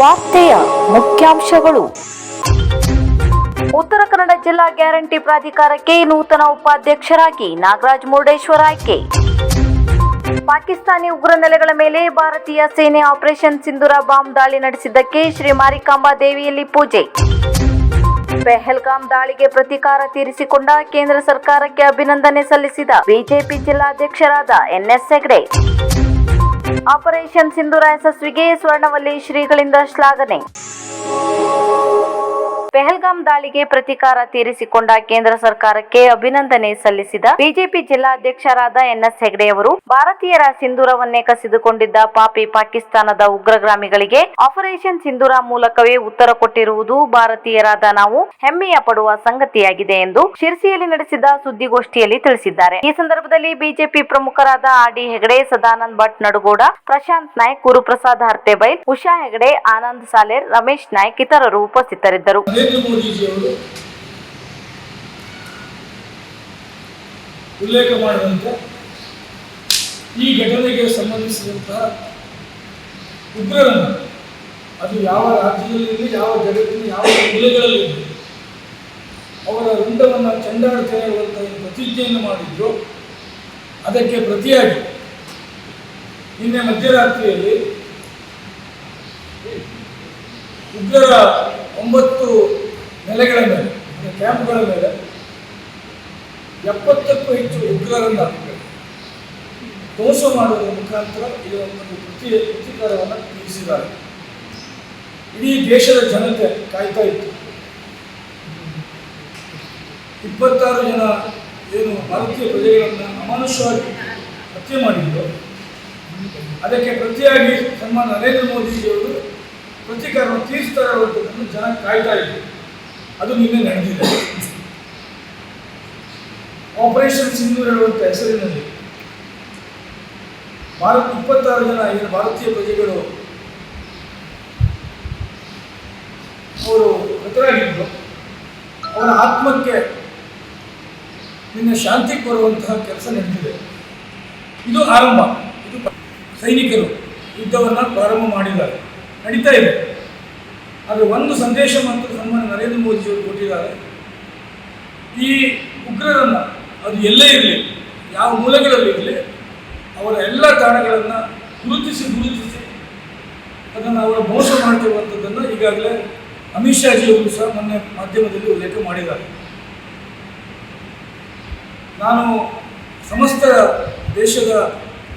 ವಾರ್ತೆಯ ಮುಖ್ಯಾಂಶಗಳು. ಉತ್ತರ ಕನ್ನಡ ಜಿಲ್ಲಾ ಗ್ಯಾರಂಟಿ ಪ್ರಾಧಿಕಾರಕ್ಕೆ ನೂತನ ಉಪಾಧ್ಯಕ್ಷರಾಗಿ ನಾಗರಾಜ್ ಮುರುಡೇಶ್ವರ ಆಯ್ಕೆ. ಪಾಕಿಸ್ತಾನಿ ಉಗ್ರ ನೆಲೆಗಳ ಮೇಲೆ ಭಾರತೀಯ ಸೇನೆ ಆಪರೇಷನ್ ಸಿಂಧೂರ ಬಾಂಬ್ ದಾಳಿ ನಡೆಸಿದ್ದಕ್ಕೆ ಶ್ರೀ ಮಾರಿಕಾಂಬಾ ದೇವಿಯಲ್ಲಿ ಪೂಜೆ. ಪೆಹಲ್ಗಾಂ ದಾಳಿಗೆ ಪ್ರತೀಕಾರ ತೀರಿಸಿಕೊಂಡ ಕೇಂದ್ರ ಸರ್ಕಾರಕ್ಕೆ ಅಭಿನಂದನೆ ಸಲ್ಲಿಸಿದ BJP ಜಿಲ್ಲಾಧ್ಯಕ್ಷರಾದ N S Hegde. Operation Sindoor ಯಶಸ್ವಿಗೆ Swarnavalli ಶ್ರೀಗಳಿಂದ ಶ್ಲಾಘನೆ. ಪೆಹಲ್ಗಾಂ ದಾಳಿಗೆ ಪ್ರತೀಕಾರ ತೀರಿಸಿಕೊಂಡ ಕೇಂದ್ರ ಸರ್ಕಾರಕ್ಕೆ ಅಭಿನಂದನೆ ಸಲ್ಲಿಸಿದ ಬಿಜೆಪಿ ಜಿಲ್ಲಾಧ್ಯಕ್ಷರಾದ ಎನ್ಎಸ್ ಹೆಗ್ಡೆಯವರು, ಭಾರತೀಯರ ಸಿಂಧೂರವನ್ನೇ ಕಸಿದುಕೊಂಡಿದ್ದ ಪಾಪಿ ಪಾಕಿಸ್ತಾನದ ಉಗ್ರಗಾಮಿಗಳಿಗೆ ಆಪರೇಷನ್ ಸಿಂಧೂರ ಮೂಲಕವೇ ಉತ್ತರ ಕೊಟ್ಟಿರುವುದು ಭಾರತೀಯರಾದ ನಾವು ಹೆಮ್ಮೆಯ ಪಡುವ ಸಂಗತಿಯಾಗಿದೆ ಎಂದು ಶಿರ್ಸಿಯಲ್ಲಿ ನಡೆಸಿದ ಸುದ್ದಿಗೋಷ್ಠಿಯಲ್ಲಿ ತಿಳಿಸಿದ್ದಾರೆ. ಈ ಸಂದರ್ಭದಲ್ಲಿ ಬಿಜೆಪಿ ಪ್ರಮುಖರಾದ ಆರ್ ಡಿ ಹೆಗ್ಡೆ, ಸದಾನಂದ್ ಭಟ್ ನಡುಗೌಡ, ಪ್ರಶಾಂತ್ ನಾಯ್ಕ್, ಗುರುಪ್ರಸಾದ್ ಹರ್ತೆಬೈಲ್, ಉಷಾ ಹೆಗ್ಡೆ, ಆನಂದ್ ಸಾಲೇರ್, ರಮೇಶ್ ನಾಯ್ಕ್ ಇತರರು ಉಪಸ್ಥಿತರಿದ್ದರು. ನರೇಂದ್ರ ಮೋದಿಜಿಯವರು ಉಲ್ಲೇಖ ಮಾಡಿದಂತೆ ಈ ಘಟನೆಗೆ ಸಂಬಂಧಿಸಿದಂತಹ ಉಗ್ರರನ್ನು ಅದು ಯಾವ ರಾಜ್ಯದಲ್ಲಿ ಯಾವ ಜಗತ್ತಿನಲ್ಲಿ, ಯಾವ ಜಿಲ್ಲೆಗಳಲ್ಲಿ ಅವರ ರುಂಡವನ್ನು ಚಂಡಾಡ್ತೇನೆ ಏನು ಪ್ರತಿಜ್ಞೆಯನ್ನು ಮಾಡಿದ್ರು. ಅದಕ್ಕೆ ಪ್ರತಿಯಾಗಿ ನಿನ್ನೆ ಮಧ್ಯರಾತ್ರಿಯಲ್ಲಿ ಉಗ್ರರ ಒಂಬತ್ತು ನೆಲೆಗಳ ಮೇಲೆ ಕ್ಯಾಂಪ್ಗಳ ಮೇಲೆ ಎಪ್ಪತ್ತಕ್ಕೂ ಹೆಚ್ಚು ಉಗ್ರರನ್ನು ಧ್ವಂಸ ಮಾಡುವುದರ ಮುಖಾಂತರ ಇದರ ಒಂದು ಪ್ರತಿ ಪ್ರತೀಕಾರವನ್ನು ತಿಳಿಸಿದ್ದಾರೆ ಇಡೀ ದೇಶದ ಜನತೆ ಕಾಯ್ತಾ ಇತ್ತು. ಇಪ್ಪತ್ತಾರು ಜನ ಏನು ಭಾರತೀಯ ಪ್ರಜೆಗಳನ್ನು ಅಮಾನುಷವಾಗಿ ಹತ್ಯೆ ಮಾಡಿದ್ರು. ಅದಕ್ಕೆ ಪ್ರತಿಯಾಗಿ ನಮ್ಮ ನರೇಂದ್ರ ಮೋದಿಜಿಯವರು ಪ್ರತೀಕಾರವನ್ನು ತೀರಿಸ್ತಾರೆ ಅನ್ನೋದನ್ನು ಜನ ಕಾಯ್ತಾ ಇದ್ರು. ಅದು ನಿನ್ನೆ ನಡೆದಿದೆ. ಆಪರೇಷನ್ ಸಿಂಧೂರ್ ಹೇಳುವಂಥ ಹೆಸರಿನಲ್ಲಿ. ಭಾರತ ಇಪ್ಪತ್ತಾರು ಜನ ಏನು ಭಾರತೀಯ ಪ್ರಜೆಗಳು ಅವರು ಮೃತರಾಗಿದ್ದರು ಅವರ ಆತ್ಮಕ್ಕೆ ನಿನ್ನೆ ಶಾಂತಿ ಕೋರುವಂತಹ ಕೆಲಸ ನಡೆದಿದೆ. ಇದು ಆರಂಭ. ಇದು ಸೈನಿಕರು ಯುದ್ಧವನ್ನು ಪ್ರಾರಂಭ ಮಾಡಿದ್ದಾರೆ. ನಡೀತಾ ಇದೆ. ಆದರೆ ಒಂದು ಸಂದೇಶ ಮಾತ್ರ ನಮ್ಮ ನರೇಂದ್ರ ಮೋದಿಯವರು ಕೊಟ್ಟಿದ್ದಾರೆ. ಈ ಉಗ್ರರನ್ನು ಅದು ಎಲ್ಲೇ ಇರಲಿ, ಯಾವ ಮೂಲಗಳಲ್ಲಿ ಇರಲಿ, ಅವರ ಎಲ್ಲ ತಾಣಗಳನ್ನು ಗುರುತಿಸಿ ಗುರುತಿಸಿ ಅದನ್ನು ಅವರ ಮೋಸ ಮಾಡ್ತಿರುವಂಥದ್ದನ್ನು ಈಗಾಗಲೇ ಅಮಿತ್ ಶಾಜಿಯವರು ಸಹ ಮೊನ್ನೆ ಮಾಧ್ಯಮದಲ್ಲಿ ಉಲ್ಲೇಖ ಮಾಡಿದ್ದಾರೆ. ನಾನು ಸಮಸ್ತ ದೇಶದ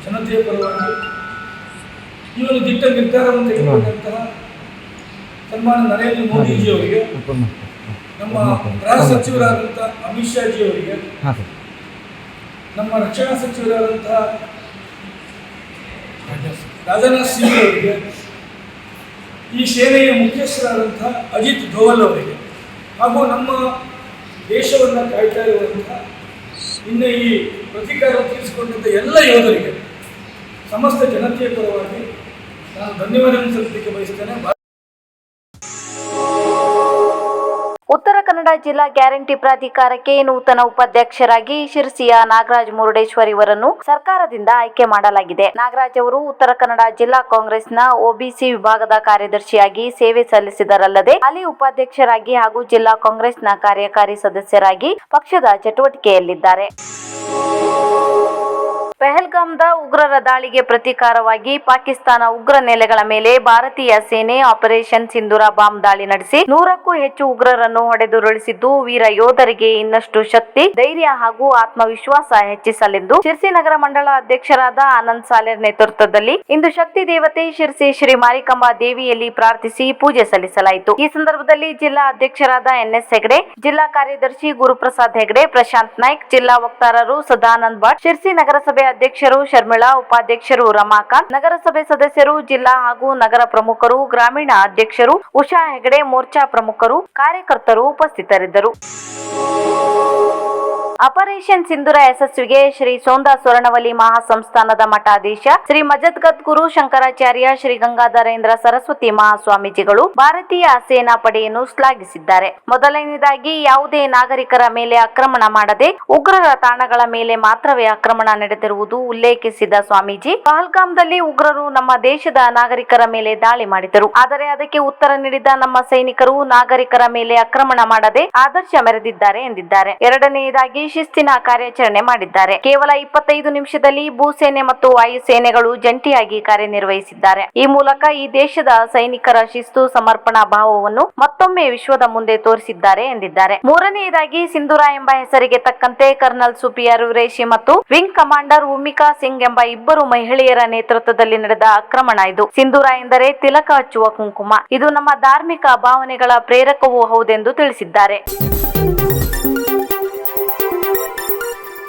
ಜನತೆಯ ಪರವಾಗಿ ಈ ಒಂದು ದಿಟ್ಟ ನಿರ್ಧಾರವನ್ನು ತೆಗೆದುಕೊಂಡಂತಹ ಸನ್ಮಾನ ನರೇಂದ್ರ ಮೋದಿಜಿಯವರಿಗೆ ನಮ್ಮ ಗೃಹ ಸಚಿವರಾದಂತಹ ಅಮಿತ್ ಶಾ ಜಿ ಅವರಿಗೆ ನಮ್ಮ ರಕ್ಷಣಾ ಸಚಿವರಾದಂತಹ ರಾಜನಾಥ್ ಸಿಂಗ್ ಅವರಿಗೆ ಈ ಸೇನೆಯ ಮುಖ್ಯಸ್ಥರಾದಂತಹ ಅಜಿತ್ ಧೋವಲ್ ಅವರಿಗೆ ಹಾಗೂ ನಮ್ಮ ದೇಶವನ್ನು ಕಾಯ್ತಾ ಇರುವಂತಹ ಇನ್ನು ಈ ಪ್ರತೀಕಾರ ತೀರಿಸಿಕೊಂಡಂಥ ಎಲ್ಲ ಯೋಧರಿಗೆ ಸಮಸ್ತ ಜನತೆಯ ಪರವಾಗಿ ನಾನು ಧನ್ಯವಾದ ಸಲ್ಲಿಸಲಿಕ್ಕೆ ಬಯಸ್ತೇನೆ. ಉತ್ತರ ಕನ್ನಡ ಜಿಲ್ಲಾ ಗ್ಯಾರಂಟಿ ಪ್ರಾಧಿಕಾರಕ್ಕೆ ನೂತನ ಉಪಾಧ್ಯಕ್ಷರಾಗಿ ಶಿರಸಿಯ ನಾಗರಾಜ್ ಮುರುಡೇಶ್ವರ್ ಇವರನ್ನು ಸರ್ಕಾರದಿಂದ ಆಯ್ಕೆ ಮಾಡಲಾಗಿದೆ. ನಾಗರಾಜ್ ಅವರು ಉತ್ತರ ಕನ್ನಡ ಜಿಲ್ಲಾ ಕಾಂಗ್ರೆಸ್ನ ಒಬಿಸಿ ವಿಭಾಗದ ಕಾರ್ಯದರ್ಶಿಯಾಗಿ ಸೇವೆ ಸಲ್ಲಿಸಿದರಲ್ಲದೆ ಹಾಲಿ ಉಪಾಧ್ಯಕ್ಷರಾಗಿ ಹಾಗೂ ಜಿಲ್ಲಾ ಕಾಂಗ್ರೆಸ್ನ ಕಾರ್ಯಕಾರಿ ಸದಸ್ಯರಾಗಿ ಪಕ್ಷದ ಚಟುವಟಿಕೆಯಲ್ಲಿದ್ದಾರೆ. ಪೆಹಲ್ಗಾಮ್ದ ಉಗ್ರರ ದಾಳಿಗೆ ಪ್ರತೀಕಾರವಾಗಿ ಪಾಕಿಸ್ತಾನ ಉಗ್ರ ನೆಲೆಗಳ ಮೇಲೆ ಭಾರತೀಯ ಸೇನೆ ಆಪರೇಷನ್ ಸಿಂಧೂರ ಬಾಂಬ್ ದಾಳಿ ನಡೆಸಿ ನೂರಕ್ಕೂ ಹೆಚ್ಚು ಉಗ್ರರನ್ನು ಹೊಡೆದುರುಳಿಸಿದ್ದು, ವೀರ ಯೋಧರಿಗೆ ಇನ್ನಷ್ಟು ಶಕ್ತಿ, ಧೈರ್ಯ ಹಾಗೂ ಆತ್ಮವಿಶ್ವಾಸ ಹೆಚ್ಚಿಸಲೆಂದು ಶಿರ್ಸಿ ನಗರ ಮಂಡಳ ಅಧ್ಯಕ್ಷರಾದ ಆನಂದ್ ಸಾಲೆರ್ ನೇತೃತ್ವದಲ್ಲಿ ಇಂದು ಶಕ್ತಿ ದೇವತೆ ಶಿರ್ಸಿ ಶ್ರೀ ಮಾರಿಕಾಂಬಾ ದೇವಿಯಲ್ಲಿ ಪ್ರಾರ್ಥಿಸಿ ಪೂಜೆ ಸಲ್ಲಿಸಲಾಯಿತು. ಈ ಸಂದರ್ಭದಲ್ಲಿ ಜಿಲ್ಲಾ ಅಧ್ಯಕ್ಷರಾದ ಎನ್ಎಸ್ ಹೆಗಡೆ, ಜಿಲ್ಲಾ ಕಾರ್ಯದರ್ಶಿ ಗುರುಪ್ರಸಾದ್ ಹೆಗಡೆ, ಪ್ರಶಾಂತ್ ನಾಯ್ಕ್, ಜಿಲ್ಲಾ ವಕ್ತಾರರು ಸದಾನಂದ್ ಭಟ್, ಶಿರ್ಸಿ ನಗರಸಭೆ ಅಧ್ಯಕ್ಷರು ಶರ್ಮಿಳಾ, ಉಪಾಧ್ಯಕ್ಷರು ರಮಾಕಾಂತ್. ನಗರಸಭೆ ಸದಸ್ಯರು, ಜಿಲ್ಲಾ ಹಾಗೂ ನಗರ ಪ್ರಮುಖರು, ಗ್ರಾಮೀಣ ಅಧ್ಯಕ್ಷರು, ಉಷಾ ಹೆಗಡೆ, ಮೋರ್ಚಾ ಪ್ರಮುಖರು, ಕಾರ್ಯಕರ್ತರು ಉಪಸ್ಥಿತರಿದ್ದರು. ಆಪರೇಷನ್ ಸಿಂಧುರ ಯಶಸ್ವಿಗೆ ಶ್ರೀ ಸೋಂದಾ ಸ್ವರ್ಣವಲಿ ಮಹಾಸಂಸ್ಥಾನದ ಮಠಾಧೀಶ ಶ್ರೀ ಮಜದ್ಗದ್ಗುರು ಶಂಕರಾಚಾರ್ಯ ಶ್ರೀ ಗಂಗಾಧರೇಂದ್ರ ಸರಸ್ವತಿ ಮಹಾಸ್ವಾಮೀಜಿಗಳು ಭಾರತೀಯ ಸೇನಾ ಪಡೆಯನ್ನು ಶ್ಲಾಘಿಸಿದ್ದಾರೆ. ಮೊದಲನೇದಾಗಿ ಯಾವುದೇ ನಾಗರಿಕರ ಮೇಲೆ ಆಕ್ರಮಣ ಮಾಡದೆ ಉಗ್ರರ ತಾಣಗಳ ಮೇಲೆ ಮಾತ್ರವೇ ಆಕ್ರಮಣ ನಡೆದಿರುವುದು ಉಲ್ಲೇಖಿಸಿದ ಸ್ವಾಮೀಜಿ. ಪಹಲ್ಗಾಮ್ದಲ್ಲಿ ಉಗ್ರರು ನಮ್ಮ ದೇಶದ ನಾಗರಿಕರ ಮೇಲೆ ದಾಳಿ ಮಾಡಿದರು. ಆದರೆ ಅದಕ್ಕೆ ಉತ್ತರ ನೀಡಿದ ನಮ್ಮ ಸೈನಿಕರು ನಾಗರಿಕರ ಮೇಲೆ ಆಕ್ರಮಣ ಮಾಡದೆ ಆದರ್ಶ ಮೆರೆದಿದ್ದಾರೆ ಎಂದಿದ್ದಾರೆ. ಎರಡನೆಯದಾಗಿ ಶಿಸ್ತಿನ ಕಾರ್ಯಾಚರಣೆ ಮಾಡಿದ್ದಾರೆ. ಕೇವಲ ಇಪ್ಪತ್ತೈದು ನಿಮಿಷದಲ್ಲಿ ಭೂಸೇನೆ ಮತ್ತು ವಾಯುಸೇನೆಗಳು ಜಂಟಿಯಾಗಿ ಕಾರ್ಯನಿರ್ವಹಿಸಿದ್ದಾರೆ. ಈ ಮೂಲಕ ಈ ದೇಶದ ಸೈನಿಕರ ಶಿಸ್ತು, ಸಮರ್ಪಣಾ ಭಾವವನ್ನು ಮತ್ತೊಮ್ಮೆ ವಿಶ್ವದ ಮುಂದೆ ತೋರಿಸಿದ್ದಾರೆ ಎಂದಿದ್ದಾರೆ. ಮೂರನೆಯದಾಗಿ, ಸಿಂಧೂರ ಎಂಬ ಹೆಸರಿಗೆ ತಕ್ಕಂತೆ ಕರ್ನಲ್ ಸುಪಿಯರ್ ರೇಷಿ ಮತ್ತು ವಿಂಗ್ ಕಮಾಂಡರ್ ಉಮಿಕಾ ಸಿಂಗ್ ಎಂಬ ಇಬ್ಬರು ಮಹಿಳೆಯರ ನೇತೃತ್ವದಲ್ಲಿ ನಡೆದ ಆಕ್ರಮಣ ಇದು. ಸಿಂಧೂರ ಎಂದರೆ ತಿಲಕ ಹಚ್ಚುವ ಕುಂಕುಮ. ಇದು ನಮ್ಮ ಧಾರ್ಮಿಕ ಭಾವನೆಗಳ ಪ್ರೇರಕವೂ ಹೌದೆಂದು ತಿಳಿಸಿದ್ದಾರೆ.